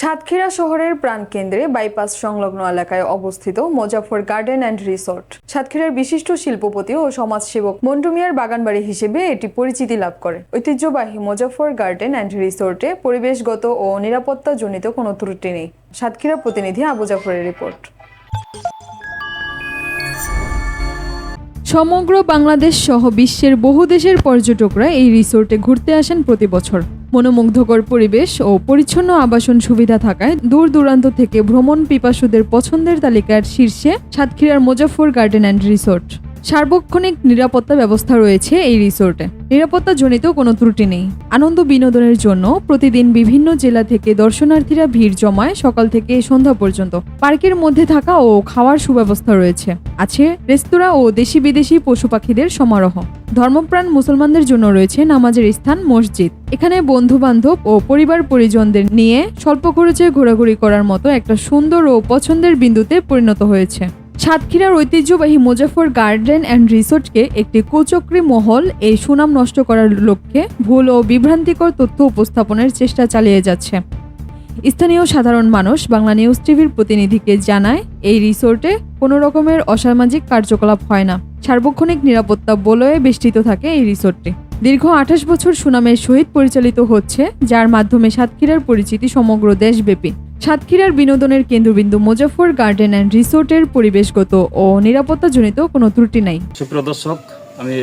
সাতক্ষীরা শহরের প্রাণকেন্দ্রে বাইপাস সংলগ্ন এলাকায় অবস্থিত মোজাফর গার্ডেন অ্যান্ড রিসোর্ট। সাতক্ষীরার বিশিষ্ট শিল্পপতি ও সমাজসেবক মন্টু মিয়ার বাগানবাড়ি হিসেবে এটি পরিচিতি লাভ করে। ঐতিহ্যবাহী মোজাফর গার্ডেন অ্যান্ড রিসোর্টে পরিবেশগত ও নিরাপত্তাজনিত কোনো ত্রুটি নেই। সাতক্ষীরা প্রতিনিধি আবু জাফরের রিপোর্ট। সমগ্র বাংলাদেশ সহ বিশ্বের বহু দেশের পর্যটকরা এই রিসোর্টে ঘুরতে আসেন প্রতি বছর। মনোমুগ্ধকর পরিবেশ ও পরিচ্ছন্ন আবাসন সুবিধা থাকায় দূর দূরান্ত থেকে ভ্রমণ পিপাসুদের পছন্দের তালিকার শীর্ষে সাতক্ষীরার মুজাফর গার্ডেন অ্যান্ড রিসোর্ট। সার্বক্ষণিক নিরাপত্তা ব্যবস্থা রয়েছে এই রিসোর্টে। নিরাপত্তাজনিত কোনো ত্রুটি নেই। আনন্দ বিনোদনের জন্য প্রতিদিন বিভিন্ন জেলা থেকে দর্শনার্থীরা ভিড় জমায় সকাল থেকে সন্ধ্যা পর্যন্ত। পার্কের মধ্যে থাকা ও খাওয়ার সুব্যবস্থা রয়েছে। আছে রেস্তোরাঁ ও দেশি বিদেশি পশু পাখিদের সমারোহ। ধর্মপ্রাণ মুসলমানদের জন্য রয়েছে নামাজের স্থান, মসজিদ। এখানে বন্ধু বান্ধব ও পরিবার পরিজনদের নিয়ে স্বল্প খরচে ঘোরাঘুরি করার মতো একটা সুন্দর ও পছন্দের বিন্দুতে পরিণত হয়েছে। সাতক্ষীরার ঐতিহ্যবাহী মুজাফর গার্ডেন অ্যান্ড রিসোর্টকে একটি কুচক্রী মহল এই সুনাম নষ্ট করার লক্ষ্যে ভুল ও বিভ্রান্তিকর তথ্য উপস্থাপনের চেষ্টা চালিয়ে যাচ্ছে। স্থানীয় সাধারণ মানুষ বাংলা নিউজ টিভির প্রতিনিধিকে জানায়, এই রিসোর্টে কোনো রকমের অসামাজিক কার্যকলাপ হয় না। সার্বক্ষণিক নিরাপত্তা বলয়ে বেষ্টিত থাকে এই রিসোর্টটি। দীর্ঘ আঠাশ বছর সুনামের সহিত পরিচালিত হচ্ছে, যার মাধ্যমে সাতক্ষীরার পরিচিতি সমগ্র দেশব্যাপী। সাতক্ষীরার বিনোদনের কেন্দ্রবিন্দু মুজাফর গার্ডেন অ্যান্ড রিসোর্টের পরিবেশগত ও নিরাপত্তাজনিত কোনো ত্রুটি নাই। সুপ্রিয় দর্শক, আমি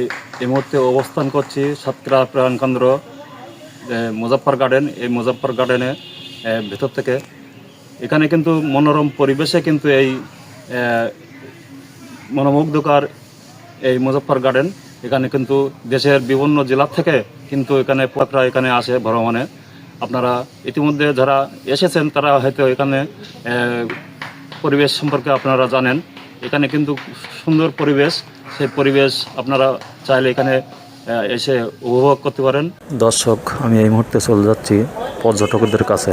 এই মুহূর্তে অবস্থান করছি সাতক্ষীরা প্রাণকেন্দ্র মুজাফর গার্ডেন। এই মুজাফর গার্ডেনে ভেতর থেকে। এখানে কিন্তু মনোরম পরিবেশে কিন্তু এই মনোমুগ্ধকর এই মুজাফর গার্ডেন। এখানে কিন্তু দেশের বিভিন্ন জেলা থেকে কিন্তু এখানে পথরা এখানে আসে ভ্রমণে। আপনারা ইতিমধ্যে যারা এসেছেন তারা হয়তো এখানে পরিবেশ সম্পর্কে আপনারা জানেন। এখানে কিন্তু সুন্দর পরিবেশ। সেই পরিবেশ আপনারা চাইলে এখানে এসে উপভোগ করতে পারেন। দর্শক আমি এই মুহূর্তে চলে যাচ্ছি পর্যটকদের কাছে।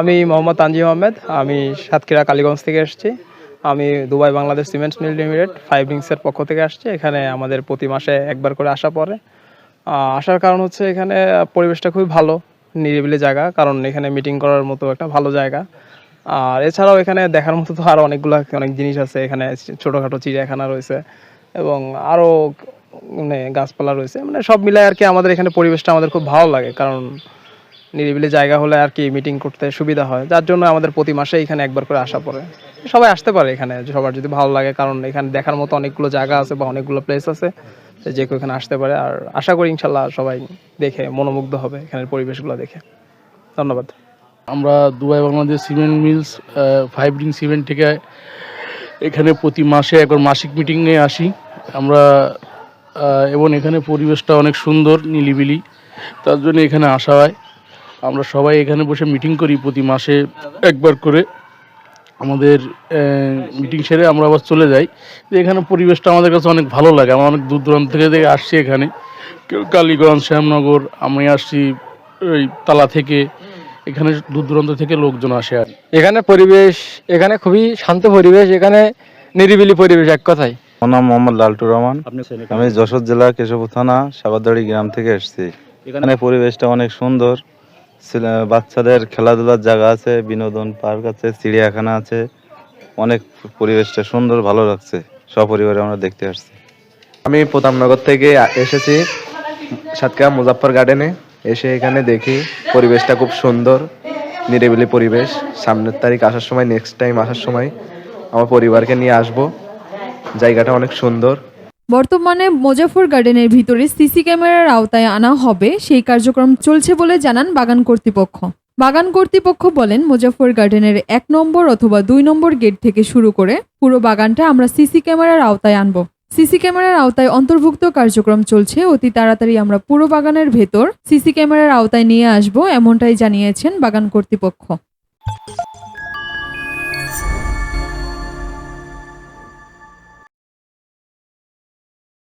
আমি মোহাম্মদ তানজিম আহমেদ। আমি সাতক্ষীরা কালীগঞ্জ থেকে এসেছি। আমি Dubai Bangladesh cements mill limited five রিংসের পক্ষ থেকে আসছি। এখানে আমাদের প্রতি মাসে একবার করে আসা পড়ে। আহ, আসার কারণ হচ্ছে এখানে পরিবেশটা খুবই ভালো, নিরিবিলি জায়গা, কারণ এখানে মিটিং করার মতো একটা ভালো জায়গা। আর এছাড়াও এখানে দেখার মতো তো আরও অনেকগুলো, অনেক জিনিস আছে। এখানে ছোটোখাটো চিড়িয়াখানা রয়েছে এবং আরও মানে গাছপালা রয়েছে। মানে সব মিলাই আর কি আমাদের এখানে পরিবেশটা আমাদের খুব ভালো লাগে, কারণ নিরিবিলি জায়গা হলে আর কি মিটিং করতে সুবিধা হয়। যার জন্য আমাদের প্রতি মাসে এখানে একবার করে আসা পড়ে। সবাই আসতে পারে এখানে, সবার যদি ভালো লাগে, কারণ এখানে দেখার মতো অনেকগুলো জায়গা আছে বা অনেকগুলো প্লেস আছে যে কেউ এখানে আসতে পারে। আর আশা করি ইনশাল্লাহ সবাই দেখে মনোমুগ্ধ হবে এখানের পরিবেশগুলো দেখে। ধন্যবাদ। আমরা Dubai Bangladesh cement mills five ring cement থেকে এখানে প্রতি মাসে একবার মাসিক মিটিংয়ে আসি। আমরা এবং এখানে পরিবেশটা অনেক সুন্দর, নিলিবিলি। তার জন্য এখানে আসা হয়। আমরা সবাই এখানে বসে মিটিং করি প্রতি মাসে একবার করে। আমাদের মিটিং সেরে আমরা আবার চলে যাই। তো এখানে পরিবেশটা আমাদের কাছে অনেক ভালো লাগে। আমরা অনেক দূর দূরান্ত থেকে থেকে আসছি এখানে। কেউ কালীগঞ্জ শ্যামনগর আমি আসছি ওই তালা থেকে। এখানে দূর দূরান্ত থেকে লোকজন আসে আর। এখানে পরিবেশ এখানে খুবই শান্ত পরিবেশ এখানে নিরিবিলি পরিবেশ এক কথায়। আমার নাম মোহাম্মদ লালটুর রহমান। আমি যশোর জেলা কেশবপুর থানা সাগরদাড়ি গ্রাম থেকে এসেছি। এখানে পরিবেশটা অনেক সুন্দর। বাচ্চাদের খেলাধুলার জায়গা আছে, বিনোদন পার্ক আছে, চিড়িয়াখানা আছে। অনেক পরিবেশটা সুন্দর, ভালো লাগছে। সপরিবারে আমরা দেখতে আসছি। আমি প্রতাপনগর থেকে এসেছি, সাতক্ষীরা মুজাফর গার্ডেনে। এসে এখানে দেখি পরিবেশটা খুব সুন্দর, নিরিবিলি পরিবেশ। সামনের তারিখ আসার সময় নেক্সট টাইম আসার সময়, আমার পরিবারকে নিয়ে আসব। জায়গাটা অনেক সুন্দর। বর্তমানে মুজাফর গার্ডেনের ভিতরে সিসি ক্যামেরার আওতায় আনা হবে। সেই কার্যক্রম চলছে বলে জানান বাগান কর্তৃপক্ষ। বাগান কর্তৃপক্ষ বলেন মুজাফর গার্ডেনের এক নম্বর অথবা দুই নম্বর গেট থেকে শুরু করে পুরো বাগানটা আমরা সিসি ক্যামেরার আওতায় আনব। সিসি ক্যামেরার আওতায় অন্তর্ভুক্ত কার্যক্রম চলছে। অতি তাড়াতাড়ি আমরা পুরো বাগানের ভেতর সিসি ক্যামেরার আওতায় নিয়ে আসব, এমনটাই জানিয়েছেন বাগান কর্তৃপক্ষ।